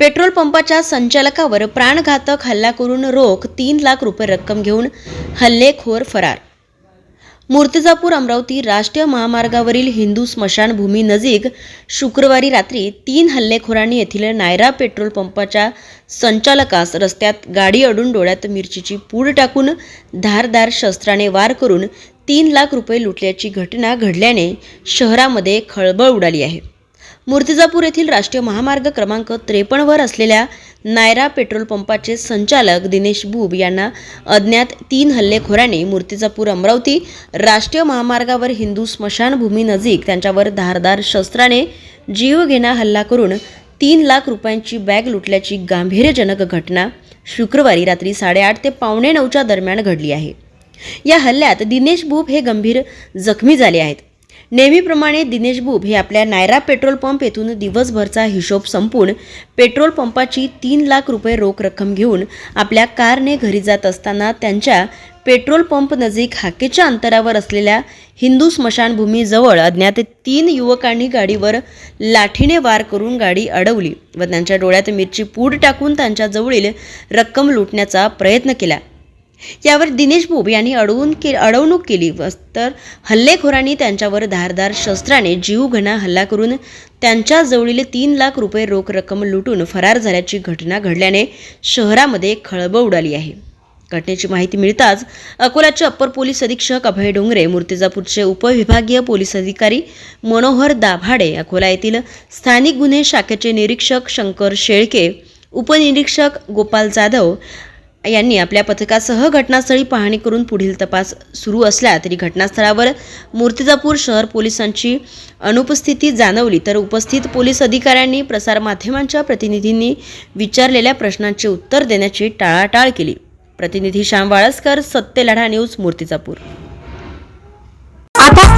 Petrol पंपाच्या संचालकावर प्राणघातक हल्ला करून रोख तीन लाख रुपये रक्कम घेऊन हल्लेखोर फरार. मूर्तिजापूर अमरावती राष्ट्रीय महामार्गावरील हिंदू स्मशानभूमी नजीक शुक्रवारी रात्री तीन हल्लेखोरांनी येथील नायरा पेट्रोल पंपाच्या संचालकास रस्त्यात गाडी अडून डोळ्यात मिरचीची पूड टाकून धारदार शस्त्राने वार करून तीन लाख रुपये लुटल्याची घटना घडल्याने शहरामध्ये खळबळ उडाली आहे. मूर्तिजापूर येथील राष्ट्रीय महामार्ग क्रमांक त्रेपन्नवर असलेल्या नायरा पेट्रोल पंपाचे संचालक दिनेश बुब यांना अज्ञात तीन हल्लेखोरांनी मूर्तिजापूर अमरावती राष्ट्रीय महामार्गावर हिंदू स्मशानभूमी नजीक त्यांच्यावर धारदार शस्त्राने जीवघेणा हल्ला करून तीन लाख रुपयांची बॅग लुटल्याची गांभीर्यजनक घटना शुक्रवारी रात्री साडेआठ ते पावणे नऊच्या दरम्यान घडली आहे. या हल्ल्यात दिनेश बुब हे गंभीर जखमी झाले आहेत. नेहमीप्रमाणे दिनेश बुब हे आपल्या नायरा पेट्रोल पंप येथून दिवसभरचा हिशोब संपून पेट्रोल पंपाची तीन लाख रुपये रोख रक्कम घेऊन आपल्या कारने घरी जात असताना त्यांच्या पेट्रोल पंप नजीक हाकेच्या अंतरावर असलेल्या हिंदू स्मशानभूमीजवळ अज्ञात तीन युवकांनी गाडीवर लाठीने वार करून गाडी अडवली व त्यांच्या डोळ्यात मिरची पूड टाकून त्यांच्याजवळील रक्कम लुटण्याचा प्रयत्न केला. यावर दिनेश भोब यांनी अडवून के अडवणूक केली तर हल्लेखोरांनी त्यांच्यावर धारदार शस्त्राने जीवघणा हल्ला करून त्यांच्याजवळील तीन लाख रुपये रोख रक्कम लुटून फरार झाल्याची घटना घडल्याने शहरामध्ये खळबळ उडाली आहे. घटनेची माहिती मिळताच अकोल्याचे अप्पर पोलीस अधीक्षक अभय डोंगरे मूर्तिजापूरचे उपविभागीय पोलीस अधिकारी मनोहर दाभाडे अकोला येथील स्थानिक गुन्हे शाखेचे निरीक्षक शंकर शेळके उपनिरीक्षक गोपाल जाधव यांनी आपल्या पथकासह घटनास्थळी पाहणी करून पुढील तपास सुरू असला तरी घटनास्थळावर मूर्तिजापूर शहर पोलिसांची अनुपस्थिती जाणवली तर उपस्थित पोलीस अधिकाऱ्यांनी प्रसारमाध्यमांच्या प्रतिनिधींनी विचारलेल्या प्रश्नांचे उत्तर देण्याची टाळाटाळ केली. प्रतिनिधी श्याम वाळस्कर सत्यलढा न्यूज मूर्तिजापूर.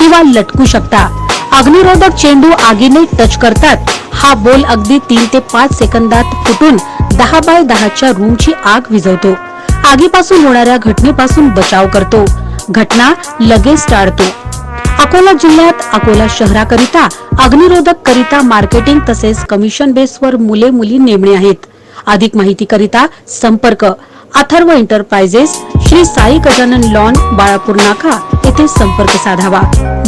किंवा लटकू शकता. अग्निरोधक चेंडू आगीने टच करतात. हा बोल अगदी तीन ते पाच सेकंदात फुटून दहा बाय दहाच्या रूमची आग विझवतो. आगीपासून होणाऱ्या घटनेपासून बचाव करतो. घटना लगेच टाळतो. अकोला जिल्ह्यात अकोला शहराकरिता अग्निरोधक करिता मार्केटिंग तसेच कमिशन बेसवर मुले मुली नेमणे आहेत. अधिक माहिती करिता संपर्क. अथर्व एंटरप्राइजेस श्री साई गजानन लॉन बाळापूर नाका येथे संपर्क साधावा.